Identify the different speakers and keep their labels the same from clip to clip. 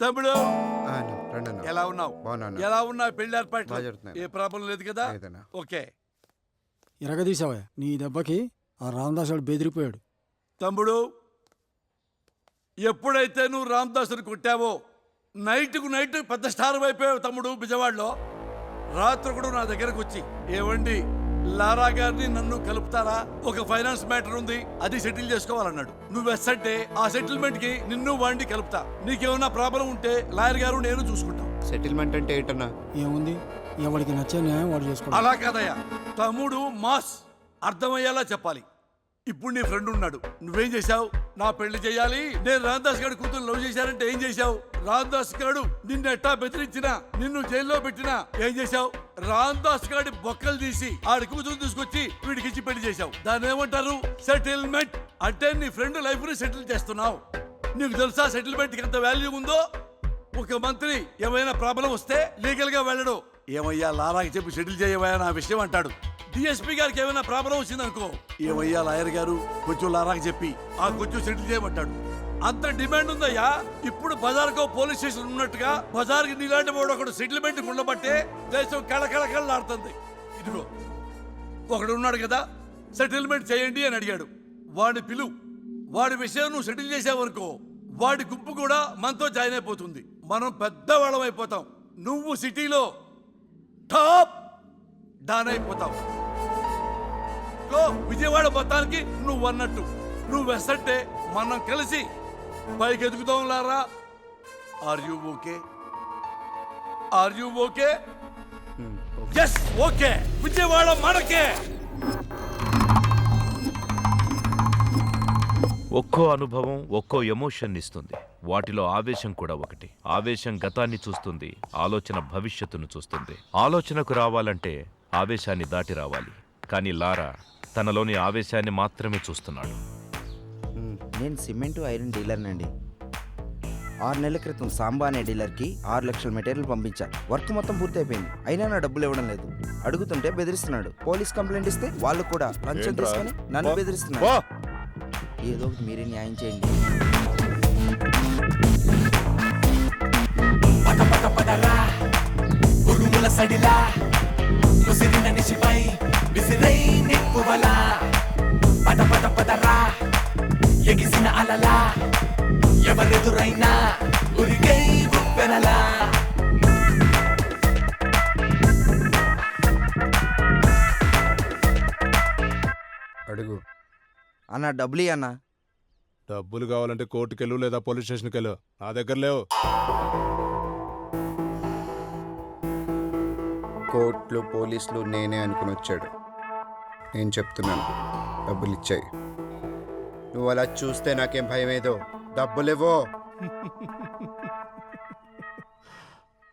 Speaker 1: తమ్ముడు. ఎలా ఉన్నావు?
Speaker 2: బాగున్నాను
Speaker 1: ఎలా ఉన్నావు పెళ్ళి ఏర్పాట్లు. ఏ ప్రాబ్లం లేదు కదా. ఓకే.
Speaker 3: ఎరగదీసావా నీ దెబ్బకి ఆ రామదాస్ గారు బెదిరిపోయాడు.
Speaker 1: తమ్ముడు ఎప్పుడైతే నువ్వు రామదాసుని కొట్టావో నైట్కు నైట్ పెద్ద స్టార్ అయిపోయావు తమ్ముడు బిజవాడలో. రాత్రి కూడా నా దగ్గరకు వచ్చి ఏవండి లారా గారిని నన్ను కలుపుతారా? ఒక ఫైనాన్స్ మ్యాటర్ ఉంది అది సెటిల్ చేసుకోవాలన్నాడు. నువ్వు ఎస్ అంటే ఆ సెటిల్మెంట్కి నిన్ను వాడిని కలుపుతా. నీకేమైనా ప్రాబ్లం ఉంటే లాయర్ గారు నేను చూసుకుంటాం.
Speaker 2: సెటిల్మెంట్ అంటే ఏంటన్నా?
Speaker 3: ఏముంది? ఎవరికి నచ్చే న్యాయం వాడు చేసుకోవాలి
Speaker 1: అలా కాదయ్యా. తమ్ముడు మాస్ అర్థమయ్యేలా చెప్పాలి. ఇప్పుడు నీ ఫ్రెండ్ ఉన్నాడు. నువ్వేం చేశావు? నా పెళ్ళి చేయాలి? నేను రామదాస్ గారు కూతురు లవ్ చేశారంటే ఏం చేశావు? రామదాస్ గారు నిన్ను ఎట్టా బెదిరించినా నిన్ను జైల్లో పెట్టినా ఏం చేశావు? రామదాస్ గారి బొక్కలు తీసి ఆడి కూతురు తీసుకొచ్చి వీడికి ఇచ్చి పెళ్ళి చేశావు. దాన్ని ఏమంటారు? సెటిల్మెంట్ అంటే నీ ఫ్రెండ్ లైఫ్ని సెటిల్ చేస్తున్నావు. నీకు తెలుసా సెటిల్మెంట్కి ఎంత వాల్యూ ఉందో? ఒక మంత్రి ఏమైనా ప్రాబ్లం వస్తే లీగల్గా వెళ్ళడు. ఏమయ్యా లారాకి చెప్పి సెటిల్ చేయవయ్యా నా విషయం అంటాడు. డిఎస్పీ గారికి ఏమైనా ప్రాబ్లం వచ్చిందనుకో. ఏమయ్యా లాయర్ గారు? కొంచెం లారాకి చెప్పి. ఆ కొంచెం సెటిల్ చేయమంటాడు. అంత డిమాండ్ ఉందయ్యా. ఇప్పుడు బజార్కో పోలీస్ స్టేషన్ ఉన్నట్టుగా బజార్కి నీలాంటి వాడు ఒకడు సెటిల్మెంట్ ఉండబట్టే దేశం కళకళ కళ్ళాడుతుంది ఇదిగో ఒకడు ఉన్నాడు కదా సెటిల్మెంట్ చేయండి అని అడిగాడు. వాడిని పిలు. వాడి విషయం నువ్వు సెటిల్ చేసావనుకో వాడి గుంపు కూడా మనతో జాయిన్ అయిపోతుంది. మనం పెద్దవాళ్ళం అయిపోతాం. నువ్వు సిటీలో టాప్ డాన్ అయిపోతావు. గో విజయవాడ మొత్తానికి నువ్వు అన్నట్టు. నువ్వు వెసంటే మనం కలిసి పైకి ఎదుగుదాం లారా. Are you okay are you okay yes okay Vijayawada మనకే.
Speaker 4: ఒక్కో అనుభవం ఒక్కో ఎమోషన్ ఇస్తుంది. వాటిలో ఆవేశం కూడా ఒకటి. ఆవేశం గతాన్ని చూస్తుంది ఆలోచన భవిష్యత్తును చూస్తుంది. ఆలోచనకు రావాలంటే ఆవేశాన్ని దాటి రావాలి. కానీ లారా తనలోని ఆవేశాన్ని మాత్రమే చూస్తున్నాడు.
Speaker 5: నేను సిమెంట్ ఐరన్ డీలర్నండి ఆరు నెలల క్రితం సాంబా అనే డీలర్కి ఆరు లక్షల మెటీరియల్ పంపించా. వర్క్ మొత్తం పూర్తయిపోయింది. అయినా నా డబ్బులు ఇవ్వడం లేదు. అడుగుతుంటే బెదిరిస్తున్నాడు. పోలీస్ కంప్లైంట్ ఇస్తే వాళ్ళు కూడా లంచం? తీసుకొని నన్ను. బెదిరిస్తున్నారు. ఏదో ఒకటి మీరే న్యాయం చేయండి.
Speaker 6: సడిలా. ముసిరిన నిశిపై విసిరై. నిప్పువలా పద పద పదరా ఎగిసిన అలలా ఎవరెదురైనా ఉరిగై ఉప్పెనలా
Speaker 2: అడుగు.
Speaker 5: అన్న డబ్బులు అన్న
Speaker 7: డబ్బులు కావాలంటే కోర్టుకెళ్ళు లేదా పోలీస్ స్టేషన్కి వెళ్ళు నా దగ్గర లేవు.
Speaker 2: కోర్టులు పోలీసులు నేనే అనుకుని వచ్చాడు. నేను చెప్తున్నాను. డబ్బులు ఇచ్చాయి నువ్వు అలా చూస్తే నాకేం భయం ఏదో డబ్బులేవో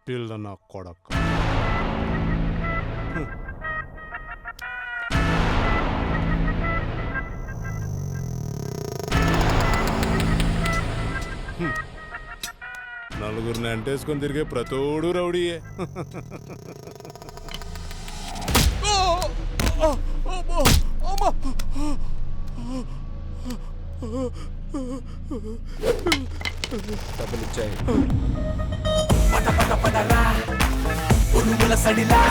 Speaker 7: పిల్ల నా కొడక నలుగురిని అంటేసుకొని తిరిగే ప్రతోడు రౌడీయే.
Speaker 2: డబ్బులు ఇచ్చాయి
Speaker 6: పద పద పదరా ఉరుముల సడిలా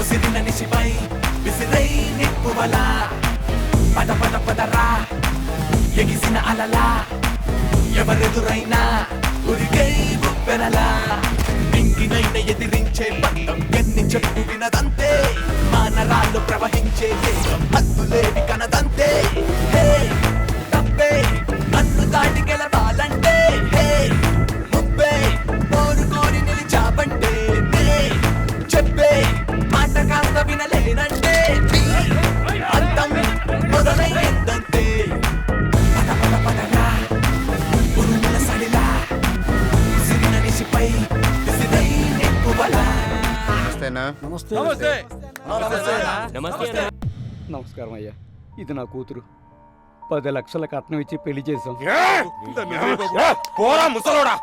Speaker 6: ఉసిరిన నిశిపై విసిరై నిప్పువలా పద పద పదరా ఎగిసిన అలలా ఎవరెదురైనా ఉరిగై ఉప్పెనలా. ఇంకినైన ఎదిరించే పట్టం ఎన్ని చెప్పు వినదంతే మానరాలు ప్రవహించే వేగం హద్దులేవి కనదంతే. హే!
Speaker 3: నమస్తే
Speaker 8: నమస్కారం అయ్యా. ఇది నా కూతురు. పది లక్షల కట్నం ఇచ్చి పెళ్ళి చేశాం.
Speaker 7: పోరా ముసలోడా.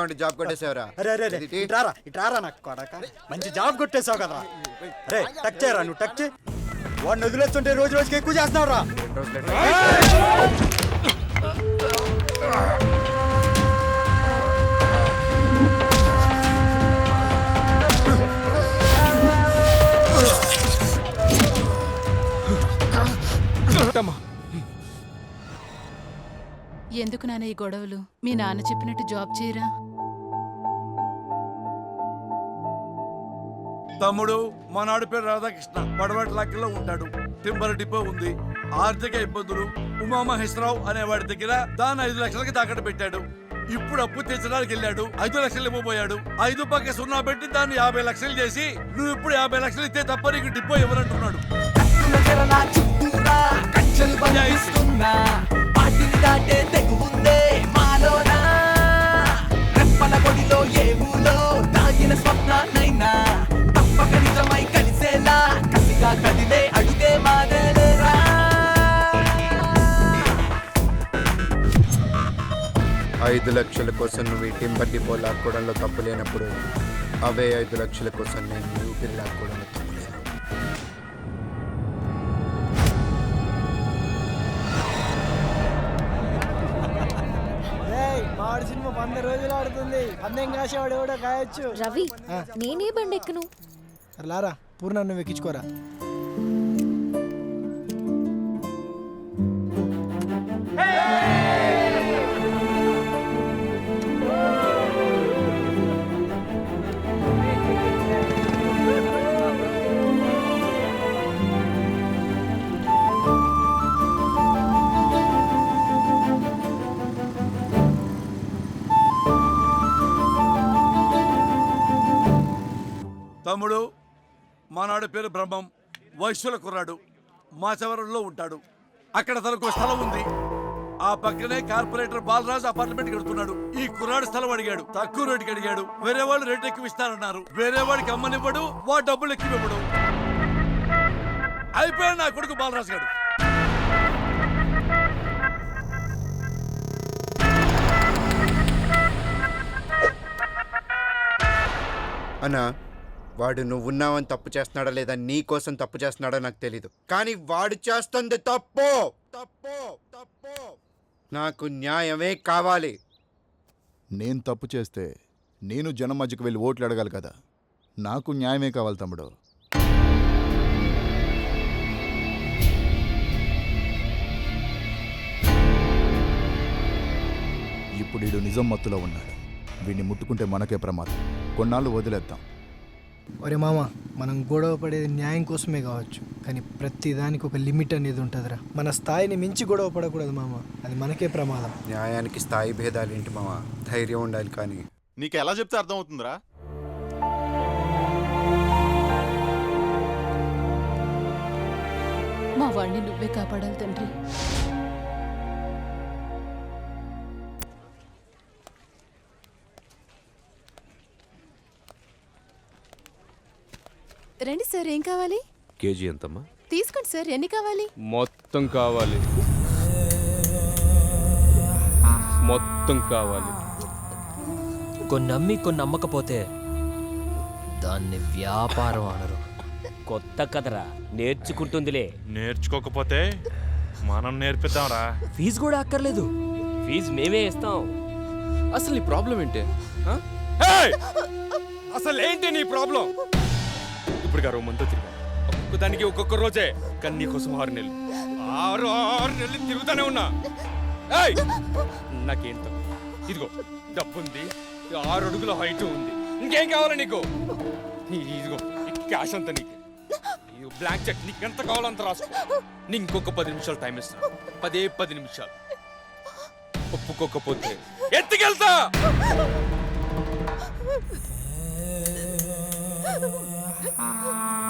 Speaker 2: సైలెంట్గా ఉండి జాబ్ కొట్టేసేవరా?
Speaker 3: అరే అరే అరే ఇట్రారా ఇట్రారా నాకు కొడక? మంచి జాబ్ కొట్టేసావు కదా అరే టచ్ చేయరా నువ్వు టచ్ చేయి. వాడిని వదిలేస్తుంటే రోజు రోజుకి ఎక్కువ చేస్తున్నావు రా
Speaker 9: ఎందుకు నాన్న ఈ గొడవలు? మీ నాన్న చెప్పినట్టు జాబ్ చేయరా?
Speaker 1: తమ్ముడు మా నాడు పేరు రాధాకృష్ణ. పడవటి లాక్కిలో ఉంటాడు. టింబర్ డిపో ఉంది. ఆర్థిక ఇబ్బందులు ఉమామహేశ్వరరావు అనే వాడి దగ్గర దాన్ని ఐదు లక్షలకి తాకట్టు పెట్టాడు. ఇప్పుడు అప్పు తీర్చడానికి వెళ్ళాడు. ఐదు లక్షలు ఇవ్వబోయాడు. ఐదు పక్క సున్నా పెట్టి దాన్ని యాభై లక్షలు చేసి నువ్వు ఇప్పుడు యాభై లక్షలు ఇస్తే తప్ప నీకు డిపో ఇవ్వనంటున్నాడు.
Speaker 2: ఐదు లక్షల కోసం నువ్వు ఈ టింబర్ డిపో లాక్కోవడంలో తప్పు లేనప్పుడు అవే ఐదు లక్షల కోసం నేను ఊపిరి లాక్కోవడంలో తప్పు లేదు
Speaker 3: సినిమా వంద రోజులు ఆడుతుంది. పందెం కాసేవాడు ఎవడో కాయొచ్చు.
Speaker 10: రవి నేనే బండి ఎక్కను
Speaker 3: లారా పూర్ణ నువ్వు ఎక్కించుకోరా
Speaker 1: పేరు బ్రహ్మం. వైశ్యుల కుర్రాడు. మాచవరంలో ఉంటాడు. అక్కడ తనకు స్థలం ఉంది. ఆ పక్కనే కార్పొరేటర్ బాలరాజు అపార్ట్మెంట్ కడుతున్నాడు ఈ కుర్రాడు స్థలం అడిగాడు. తక్కువ రేటుకి అడిగాడు. వేరే వాళ్ళు రేట్ ఎక్కువ ఇస్తారన్నారు వేరే వాడికి అమ్మనివ్వడు వా డబ్బులు ఎక్కువ అయిపోయాడు నా కొడుకు బాలరాజు గారు.
Speaker 2: అన్నా వాడు నువ్వు ఉన్నావని తప్పు చేస్తున్నాడా లేదా నీ కోసం తప్పు చేస్తున్నాడో నాకు తెలీదు. కానీ వాడు చేస్తుంది తప్పు. తప్పు. తప్పు. నాకు న్యాయమే కావాలి.
Speaker 11: నేను తప్పు చేస్తే నేను జనం మధ్యకు వెళ్ళి ఓట్లు అడగాలి కదా. నాకు న్యాయమే కావాలి తమ్ముడు. ఇప్పుడు వీడు నిజం మత్తులో ఉన్నాడు. వీడిని ముట్టుకుంటే మనకే ప్రమాదం. కొన్నాళ్ళు వదిలేద్దాం.
Speaker 3: ఒరే మామ మనం గొడవ పడేది న్యాయం కోసమే కావచ్చు కానీ ప్రతి దానికి ఒక లిమిట్ అనేది ఉంటుందిరా. మన స్థాయిని మించి గొడవ పడకూడదు మామ అది మనకే ప్రమాదం.
Speaker 2: న్యాయానికి స్థాయి భేదాలు ఏంటి మామ? ధైర్యం ఉండాలి కానీ.
Speaker 11: నీకు ఎలా చెప్తే అర్థమవుతుందిరా?
Speaker 9: మా వాడిని నువ్వే కాపాడాలి తండ్రి. రండి సార్ ఏం కావాలి?
Speaker 4: కేజీ ఎంతమ్మా?
Speaker 9: తీసుకోండి సార్ ఎన్ని కావాలి?
Speaker 8: మొత్తం కావాలి. మొత్తం కావాలి.
Speaker 12: కొన్ని అమ్మి కొన్ని అమ్మకపోతే దాన్ని వ్యాపారం అనరు. కొత్త కదరా నేర్చుకుంటుందిలే.
Speaker 4: నేర్చుకోకపోతే మనం నేర్పిద్దాంరా.
Speaker 12: ఫీజు కూడా అక్కర్లేదు. ఫీజు మేమే ఇస్తాం.
Speaker 8: అసలు నీ ప్రాబ్లం ఏంటి? అసలు ఏంటి నీ ప్రాబ్లం? ఇప్పుడు గారు మంతో తిరిగా. ఒక్కొక్క దానికి ఒక్కొక్క రోజే. కానీ నీకోసం ఆరు నెలలు. ఆరు ఆరు నెలలు తిరుగుతానే ఉన్నా. ఏయ్! నాకేం తక్కువ. ఇదిగో డబ్బు ఉంది ఆరు అడుగుల హైట్ ఉంది. ఇంకేం కావాలి నీకు? ఇదిగో క్యాష్ అంతా నీకు. బ్లాంక్ చెక్ నీకు ఎంత కావాలంత రాసుకో. నీ ఇంకొక పది నిమిషాలు టైం ఇస్తాను పదే పది నిమిషాలు. ఒప్పుకోకపోతే ఎత్తుకెళ్తా!
Speaker 6: ఆ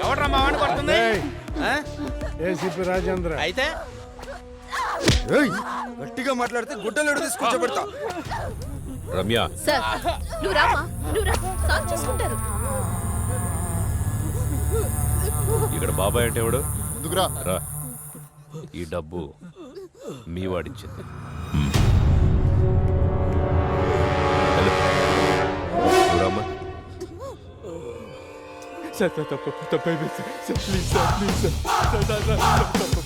Speaker 6: ఎవడ్రా మా వాడిని కొడుతుంది
Speaker 7: ఏసీపీ రాజేంద్ర?
Speaker 8: అయితే?
Speaker 5: ఏయ్, గట్టిగా మాట్లాడితే గుడ్డలు తీసుకొచ్చబెడతా
Speaker 4: రమ్య.
Speaker 10: సార్ నువ్వు
Speaker 4: ఇక్కడ బాబాయ్ అంటే ఎవడు?
Speaker 11: ముందుకురా
Speaker 4: రా. ఈ డబ్బు మీ వాడించింది
Speaker 8: సార్ తప్పు తప్పు please sir please sir sir తప్పు.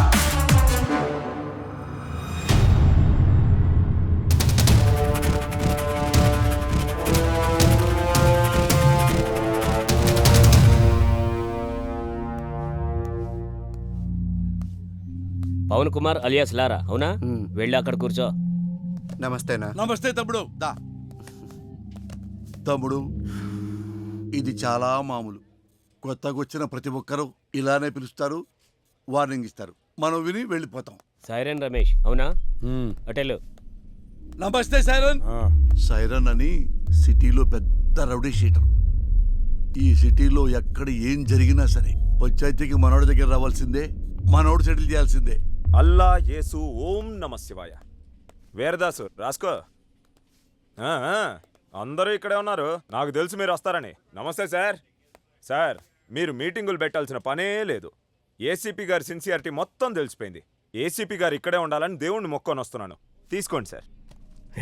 Speaker 12: పవన్ కుమార్ అలియాస్ లారా అవునా? వెళ్ళి అక్కడ కూర్చో.
Speaker 2: నమస్తేనా?
Speaker 1: నమస్తే తమ్ముడు. దా. తమ్ముడు ఇది చాలా మామూలు. కొత్తగా వచ్చిన ప్రతి ఒక్కరు ఇలానే పిలుస్తారు వార్నింగ్ ఇస్తారు. మనం విని వెళ్ళిపోతాం.
Speaker 12: సైరన్ రమేష్ అవునా? అటెల్
Speaker 1: నమస్తే సైరన్. సైరన్ అని సిటీలో పెద్ద రౌడీ షీటర్. ఈ సిటీలో ఎక్కడ ఏం జరిగినా సరే పంచాయతీకి మనోడి దగ్గర రావాల్సిందే మనోడు సెటిల్ చేయాల్సిందే.
Speaker 13: అల్లా యేసు ఓం నమ శివాయ. వేరదాసు రాసుకో. అందరూ ఇక్కడే ఉన్నారు. నాకు తెలుసు మీరు వస్తారని. నమస్తే సార్. సార్ మీరు మీటింగులు పెట్టాల్సిన పనే లేదు. ఏసీపీ గారి సిన్సియారిటీ మొత్తం తెలిసిపోయింది. ఏసీపీ గారు ఇక్కడే ఉండాలని దేవుణ్ణి మొక్కొని వస్తున్నాను. తీసుకోండి సార్.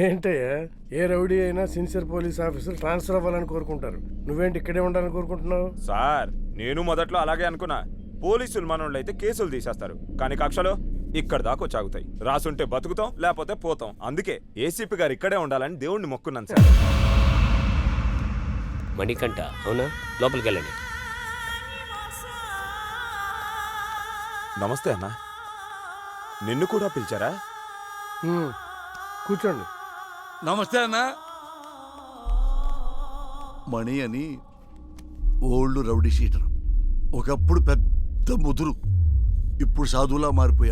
Speaker 7: ఏంటయ్యా ఏ రౌడీ అయినా సిన్సియర్ పోలీస్ ఆఫీసర్ ట్రాన్స్ఫర్ అవ్వాలని కోరుకుంటారు. నువ్వేంటి ఇక్కడే ఉండాలని కోరుకుంటున్నావు?
Speaker 13: సార్ నేను మొదట్లో అలాగే అనుకున్నా. పోలీసులు మనోళ్ళు అయితే కేసులు తీసేస్తారు. కానీ కక్షలో? ఇక్కడ దాకా చాగుతాయి రాసుంటే బతుకుతాం లేకపోతే పోతాం. అందుకే ఏసీపీ గారు ఇక్కడే ఉండాలని దేవుణ్ణి మొక్కున్నాను సార్.
Speaker 12: మణికంఠ అవునా? లోపలికి వెళ్ళండి
Speaker 13: నమస్తే అన్న. నిన్ను కూడా పిలిచారా?
Speaker 7: కూర్చోండి.
Speaker 1: నమస్తే అన్న. మణి అని ఓల్డ్ రౌడీ షీటర్. ఒకప్పుడు పెద్ద ముదురు. ఇప్పుడు సాధువులా మారిపోయారు